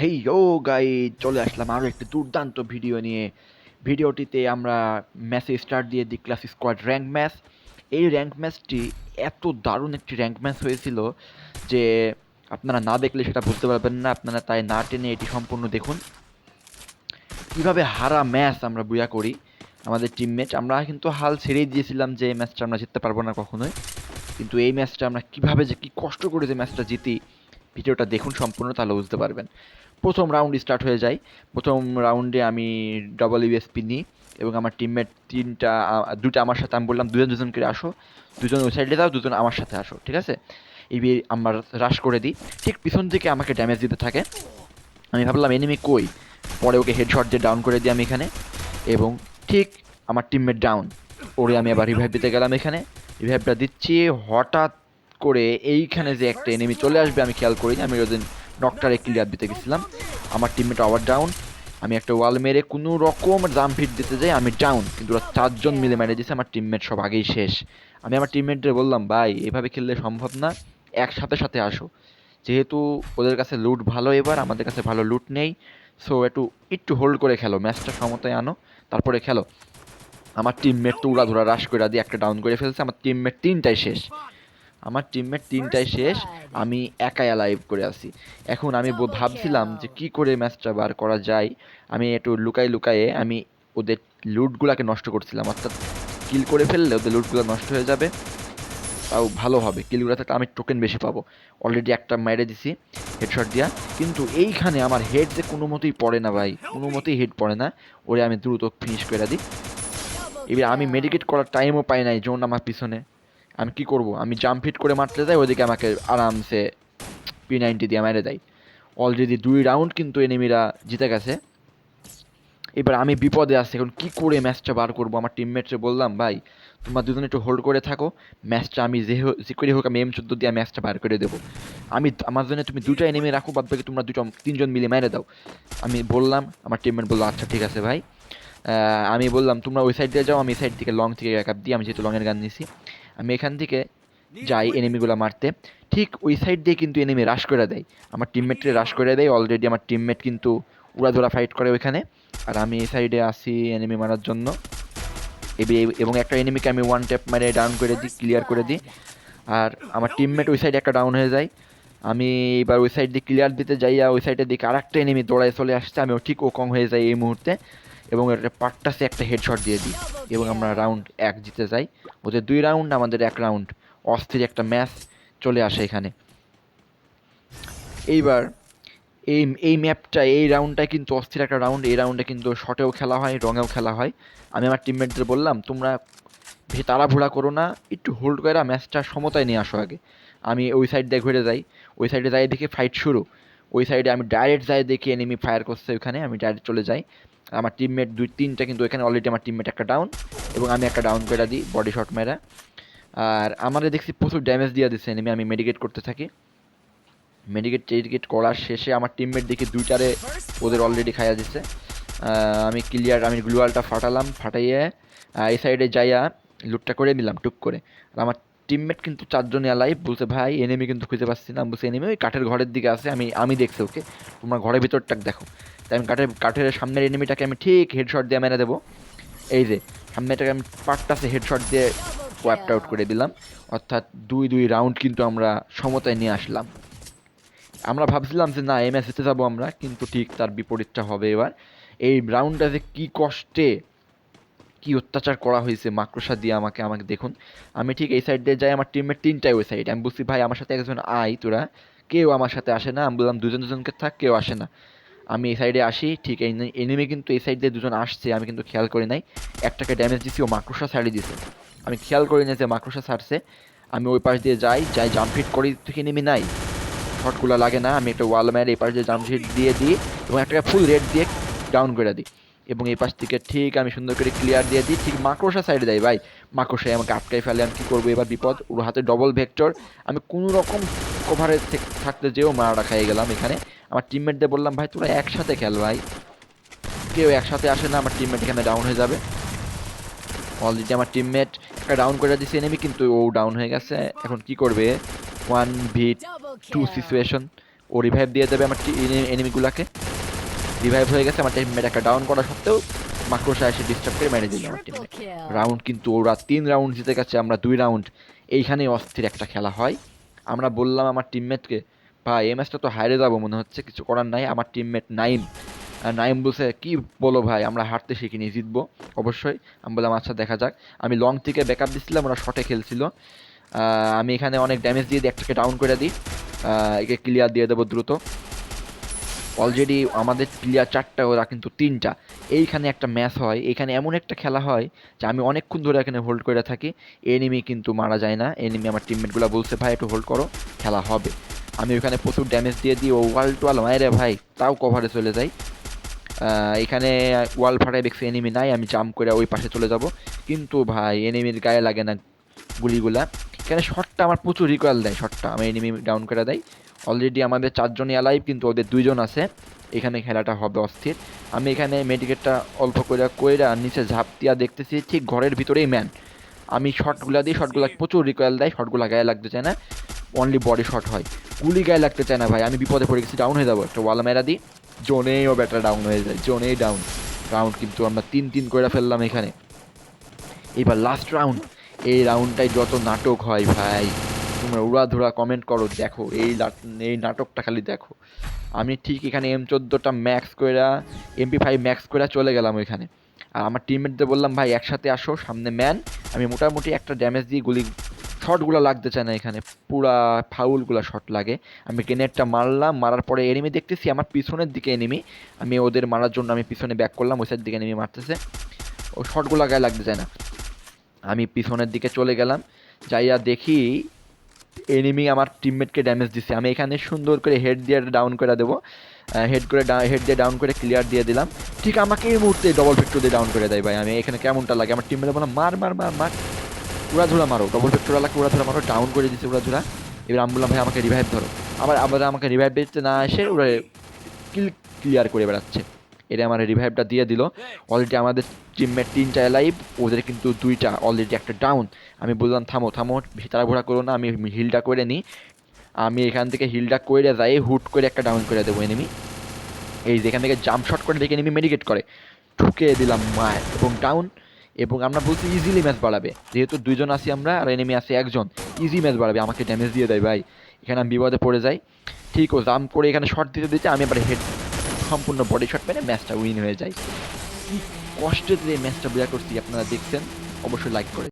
হেই ইয়ো গাই চলে আসলাম আরও একটি দুর্দান্ত ভিডিও নিয়ে। ভিডিওটিতে আমরা ম্যাচে স্টার্ট দিয়ে দিই ক্লাস স্কোয়াড র্যাঙ্ক ম্যাচ এই র্যাঙ্ক ম্যাচটি এত দারুণ একটি র্যাঙ্ক ম্যাচ হয়েছিল যে আপনারা না দেখলে সেটা বুঝতে পারবেন না, আপনারা তাই না টেনে এটি সম্পূর্ণ দেখুন। কীভাবে হারা ম্যাচ আমরা বুয়া করি, আমাদের টিমমেট আমরা কিন্তু হাল ছেড়েই দিয়েছিলাম যে এই ম্যাচটা আমরা জিততে পারব না কখনোই। কিন্তু এই ম্যাচটা আমরা কীভাবে যে কী কষ্ট করে যে ম্যাচটা জিতি ভিডিওটা দেখুন সম্পূর্ণ, তাহলে বুঝতে পারবেন। প্রথম রাউন্ড স্টার্ট হয়ে যায়। প্রথম রাউন্ডে আমি ডবল ইউএসপি নিই এবং আমার টিমমেট তিনটা দুটো আমার সাথে, আমি বললাম দুজন দুজন করে আসো। দুজন ওই সাইডে যাও, দুজন আমার সাথে আসো, ঠিক আছে? এই আমার রাশ করে দিই। ঠিক পিছন থেকে আমাকে ড্যামেজ দিতে থাকে। আমি ভাবলাম এনিমি কই? পরে ওকে হেডশট দিয়ে ডাউন করে দিই আমি এখানে। এবং ঠিক আমার টিমমেট ডাউন ওরে আমি আবার রিভাইভ দিতে গেলাম এখানে। রিভাইভটা দিচ্ছি। হঠাৎ করে এইখানে যে একটা এনিমি চলে আসবে, আমি খেয়াল করিনি। আমি ওদের নকটারে ক্লিয়ার দিতে গেছিলাম। আমার টিমমেট আবার ডাউন আমি একটা ওয়াল মেরে কোনো রকম জাম্প হিট দিতে যাই, আমি ডাউন কিন্তু ওরা চারজন মিলে মেরে দিয়েছে, আমার টিমমেট সব আগেই শেষ। আমি আমার টিমমেটদের বললাম, ভাই, এভাবে খেললে সম্ভব না। একসাথে, সাথে আসো। যেহেতু ওদের কাছে লুট ভালো এবার, আমাদের কাছে ভালো লুট নেই। সো একটু একটু হোল্ড করে খেলো। ম্যাচটা সমতায় আনো, তারপরে খেলো। আমার টিমমেট তো উড়া ধরা রাশ করে দিয়ে একটা ডাউন করে ফেলছে। আমার টিমমেট তিনটাই শেষ। আমার টিমমেট তিনটাই শেষ আমি একাই লাইভ করে আছি। এখন আমি ভাবছিলাম যে কি করে ম্যাচটা বার করা যায়। আমি একটু লুকাই লুকায়ে আমি ওদের লুটগুলাকে নষ্ট করছিলাম। অর্থাৎ কিল করে ফেললে ওদের লুটগুলো নষ্ট হয়ে যাবে। তাও ভালো হবে। কিলগুলো থাকলে আমি টোকেন বেশি পাবো। অলরেডি একটা মেরে দিছি হেডশট দিয়া। কিন্তু এইখানে আমার হেড যে কোনো মতেই পড়ে না ভাই। কোনো মতেই হেড পড়ে না। ওরে আমি দ্রুত ফিনিশ করে দিই। এবার আমি মেডিকেট করার টাইমও পাই নাই জোন আমার পিছনে। আমি কি করব? আমি জাম্প হিট করে মারতে যাই ওদিকে আমাকে আরামসে পি নাইনটি দিয়ে মেরে দেয়। অলরেডি দুই রাউন্ড কিন্তু এনিমিরা জিতে গেছে। এবার আমি বিপদে আছি, এখন কি করে ম্যাচটা বার করব? আমার টিমমেটরে বললাম, ভাই, তোমরা দুজন একটু হোল্ড করে থাকো। ম্যাচটা আমি যে হোক- যে করে হোক, আমি এম চোদ্দ দিয়ে ম্যাচটা বার করে দেবো। আমি আমার জন্য তুমি দুটো এনিমি রাখো, বাদ বাকি তোমরা দুটো, তিনজন মিলে মেরে দাও। আমি বললাম, আমার টিমমেট বলল আচ্ছা ঠিক আছে ভাই। আমি বললাম, তোমরা ওই সাইড দিয়ে যাও, আমি সাইড থেকে লং থেকে ব্যাক দিই আমি যেহেতু লংয়ের গান নিছি। আমি এখান থেকে যাই এনিমিগুলো মারতে। ঠিক ওই সাইড দিয়ে কিন্তু এনিমি রাশ করে দেয়। আমার টিমমেটরে রাশ করে দেয়। অলরেডি আমার টিমমেট কিন্তু উড়াধুরা ফাইট করে ওইখানে। আর আমি এই সাইডে আসি এনিমি মারার জন্য। এবে- এবং একটা এনিমিকে আমি ওয়ান ট্যাপ মারে ডাউন করে দিই ক্লিয়ার করে দিই। আর আমার টিমমেট ওই সাইডে একটা ডাউন হয়ে যায়। আমি এবার ওই সাইড দিয়ে ক্লিয়ার দিতে যাই আর ওই সাইডের দিকে আরেকটা এনিমি দৌড়ায় চলে আসছে। আমি ঠিক ও কম হয়ে যাই এই মুহূর্তে। এবং একটা পাট্টাসে একটা হেডশট দিয়ে দিই এবং আমরা রাউন্ড এক জিতে যাই। ওদের দুই রাউন্ড আমাদের এক রাউন্ড অস্থির একটা ম্যাচ চলে আসে এখানে। এইবার এই এই ম্যাপটা এই রাউন্ডটা কিন্তু অস্থির একটা রাউন্ড এই রাউন্ডে কিন্তু শটেও খেলা হয়, রঙেও খেলা হয়। আমি আমার টিমমেটদের বললাম, তোমরা বেশি তাড়াহুড়া করো না, একটু হোল্ড করে ম্যাচটা সমতায় নিয়ে আসো আগে। আমি ওই সাইড দিয়ে ঘুরে যাই। ওই সাইডে যাই দেখি ফাইট শুরু। ওই সাইডে আমি ডাইরেক্ট যাই দেখি এনিমি ফায়ার করছে ওখানে আমি ডাইরেক্ট চলে যাই। আমার টিমমেট দুই, তিনটা কিন্তু এখানে অলরেডি আমার টিমমেট একটা ডাউন এবং আমি একটা ডাউন করে দিই বডি শট মেরা। আর আমাদের দেখছি প্রচুর ড্যামেজ দিয়ে দিচ্ছে এনিমি আমি মেডিকেট করতে থাকি। মেডিকেট টেডিকেট করার শেষে আমার টিমমেট দেখি দুইটারে ওদের অলরেডি খাইয়া দিচ্ছে আমি ক্লিয়ার আমি গ্লুয়ালটা ফাটালাম, ফাটাইয়ে এই সাইডে যাইয়া লুটটা করে নিলাম, টুক করে। আর আমার টিমমেট কিন্তু চারজনই আলাই বলছে, ভাই এনেমি কিন্তু খুঁজে পাচ্ছি না। বলছে এনেমি ওই কাঠের ঘরের দিকে আছে, আমি আমি দেখছি ওকে তোমার ঘরের ভিতরটা দেখো। তাই আমি কাঠের কাঠের সামনের এনিমিটাকে আমি ঠিক হেডশট দিয়ে মেরে দেবো। এই যে, সামনেটাকে আমি পাটটাছে হেডশট দিয়ে ওয়াইপড আউট করে দিলাম। অর্থাৎ দুই দুই রাউন্ড কিন্তু আমরা সমতায় নিয়ে আসলাম। আমরা ভাবছিলাম যে, না এম জিতে যাব আমরা। কিন্তু ঠিক তার বিপরীতটা হবে এবার। এই রাউন্ডটা যে কী কষ্টে কি অত্যাচার করা হয়েছে, মাকড়সা দিয়ে আমাকে আমাকে দেখুন। আমি ঠিক এই সাইড দিয়ে যাই, আমার টিমের তিনটাই ওই সাইড আমি বুঝছি ভাই, আমার সাথে একজন আই তোরা। কেউ আমার সাথে আসে না। আমি বললাম, দুজন, দুজনকে থাক, কেউ আসে না। আমি এই সাইডে আসি, ঠিক এই এনিমি কিন্তু এই সাইড দিয়ে দুজন আসছে, আমি কিন্তু খেয়াল করি নাই। একটাকে ড্যামেজ দিছি, ও মাকড়সা ছাড়িয়ে দিছে। আমি খেয়াল করি না যে মাকড়সা ছাড়ছে। আমি ওই পাশ দিয়ে যাই যাই জাম্প হিট করি থেকে এনিমি নাই। শটগুলো লাগে না, আমি একটা ওয়াল ম্যার এই পাশ দিয়ে জাম্প হিট দিয়ে দিই এবং একটা ফুল রেড দিয়ে ডাউন করে দিই। এবং এই পাশ থেকে ঠিক আমি সুন্দর করে ক্লিয়ার দিয়ে দিই। ঠিক মাকড়সা সাইডে দেয় ভাই। মাকড়সায় আমাকে আটকাই ফেলে আমি কী করব? এবার বিপদ। ওর হাতে ডবল ভেক্টর আমি কোনো রকম কভারে থাকতে যেও মারাটা খাইয়ে গেলাম এখানে। আমার টিমমেটদের বললাম ভাই তোরা একসাথে খেল ভাই। কেউ একসাথে আসে না আমার টিমমেট এখানে ডাউন হয়ে যাবে। অলরেডি আমার টিমমেট একটা ডাউন করে দিচ্ছে এনেমি কিন্তু ও ডাউন হয়ে গেছে। এখন কি করবে? ওয়ান ভি টু সিচুয়েশন ও রিভাইভ দিয়ে দেবে আমার এনিমিগুলাকে রিভাইভ হয়ে গেছে আমার টিমমেট একটা ডাউন করা সত্ত্বেও মাকড়সা এসে ডিস্টার্ব করে মেরে দিল আমার টিমমেট রাউন্ড কিন্তু ওরা তিন রাউন্ড জিতে গেছে আমরা দুই রাউন্ড এইখানেই অস্থির একটা খেলা হয়। আমরা বললাম আমার টিমমেটকে ভাই এই ম্যাচটা তো হারে যাব মনে হচ্ছে কিছু করার নাই। আমার টিমমেট নাইম। নাইম বলছে কি বলো ভাই আমরা হারতে শিখিনি জিতবো। অবশ্যই আমি বললাম আচ্ছা দেখা যাক। আমি লং থেকে ব্যাকআপ দিচ্ছিলাম ওরা শটে খেলছিল। আমি এখানে অনেক ড্যামেজ দিয়ে দিই একটাকে ডাউন করে দিই। একে ক্লিয়ার দিয়ে দেবো দ্রুত। অলরেডি আমাদের প্লেয়ার চারটা, ওরা কিন্তু তিনটা। এইখানে একটা ম্যাচ হয়। এখানে এমন একটা খেলা হয় যে আমি অনেকক্ষণ ধরে এখানে হোল্ড করে থাকি। এনিমি কিন্তু মারা যায় না। এনিমি আমার টিমমেটগুলো বলছে, ভাই, একটু হোল্ড করো, খেলা হবে। আমি ওখানে প্রচুর ড্যামেজ দিয়ে দিই। ও ওয়াল টোয়াল মায়েরে ভাই, তাও কভারে চলে যাই। এখানে ওয়াল ফাটায় দেখছি এনিমি নাই। আমি জাম্প করে ওই পাশে চলে যাব। কিন্তু ভাই এনিমির গায়ে লাগে না গুলিগুলা। এখানে শটটা আমার প্রচুর রিকোয়াল দেয় শটটা আমি এনিমি ডাউন করে দেয় অলরেডি আমাদের চারজনই অ্যালাইভ কিন্তু ওদের দুইজন আছে। এখানে খেলাটা হবে অস্থির। আমি এখানে মেডিকেটটা অল্প করে কইরা নিচে ঝাঁপ দিয়া দেখতেছি, ঠিক ঘরের ভিতরেই ম্যান আমি শটগুলা দিই শটগুলা প্রচুর রিকোয়েল দেয় শটগুলা গায়ে লাগতে চায় না। অনলি বডি শট হয়। গুলি গায়ে লাগতে চায় না ভাই, আমি বিপদে পড়ে গেছি ডাউন হয়ে যাব। একটা ওয়ালা মেরা দিই, জোনেই ও ব্যাটার ডাউন হয়ে যায়, জোনেই ডাউন রাউন্ড কিন্তু আমরা তিন তিন করে ফেললাম এখানে। এবার লাস্ট রাউন্ড এই রাউন্ডটাই যত নাটক হয় ভাই। তোমরা উড়াধুরা কমেন্ট করো, দেখো, এই এই নাটকটা খালি দেখো। আমি ঠিক এখানে এম চোদ্দোটা ম্যাক্স কইরা এমপি ফাইভ ম্যাক্স করে চলে গেলাম ওইখানে। আর আমার টিমমেটদের বললাম, ভাই, একসাথে আসো, সামনে ম্যান আমি মোটামুটি একটা ড্যামেজ দিয়ে গুলি শটগুলো লাগতে চায় না এখানে। পুরা ফাউলগুলো শট লাগে। আমি গ্রেনেডটা মারলাম, মারার পরে এনিমি দেখতেছি, আমার পিছনের দিকে এনিমি আমি ওদের মারার জন্য আমি পিছনে ব্যাক করলাম, ওই সাইড দিকে এনিমি মারতেছে। ও শটগুলো গায়ে লাগতে চায় না। আমি পিছনের দিকে চলে গেলাম। যাইয়া দেখি এনিমি আমার টিমমেটকে ড্যামেজ দিচ্ছে আমি এখানে সুন্দর করে হেড দিয়ে ডাউন করে দেবো। হেড করে হেড দিয়ে ডাউন করে ক্লিয়ার দিয়ে দিলাম। ঠিক আমাকে এই মুহূর্তে ডবল ফেক্টর দিয়ে ডাউন করে দেয় ভাই। আমি এখানে কেমনটা লাগে? আমার টিমমেটে বললাম, মার মার মার মার। উড়াধুরা মারো। ডবল ফেক্টর এলাকা উড়াধুরা মারো। ডাউন করে দিচ্ছে উড়াধুরা এবার আমি বললাম, ভাই, আমাকে রিভাইভ ধরো। আবার আবার আমাকে রিভাইভ দিতে না এসে ওরা কিল ক্লিয়ার করে বেড়াচ্ছে। এটা আমার রিভাইভটা দিয়ে দিল। অলরেডি আমাদের টিমমেট তিনটা লাইভ ওদের কিন্তু দুইটা অলরেডি একটা ডাউন আমি বললাম, থামো থামো তাড়াঘোড়া করো না, আমি হিলটা করে নিই। আমি এখান থেকে হিলটা করে যাই, হুট করে একটা ডাউন করে দেবো এনিমি এই যেখান থেকে জাম্প শট করে দেখে এনিমি মেডিকেট করে। ঠুকে দিলাম মায় এবং ডাউন এবং আমরা বলছি ইজিলি ম্যাচ বাড়াবে। যেহেতু দুইজন আছি আমরা, আর এনিমি আছে একজন ইজি ম্যাচ বাড়াবে, আমাকে ড্যামেজ দিয়ে দেয় ভাই। এখানে আমি বিপদে পড়ে যাই। ঠিক ও জাম্প করে এখানে শট দিতে দিতে আমি আবার হেড সম্পূর্ণ বডি শট মেরে ম্যাচটা উইন হয়ে যায়। কষ্টে যে ম্যাচটা বিয়া করছি আপনারা দেখছেন, অবশ্যই লাইক করে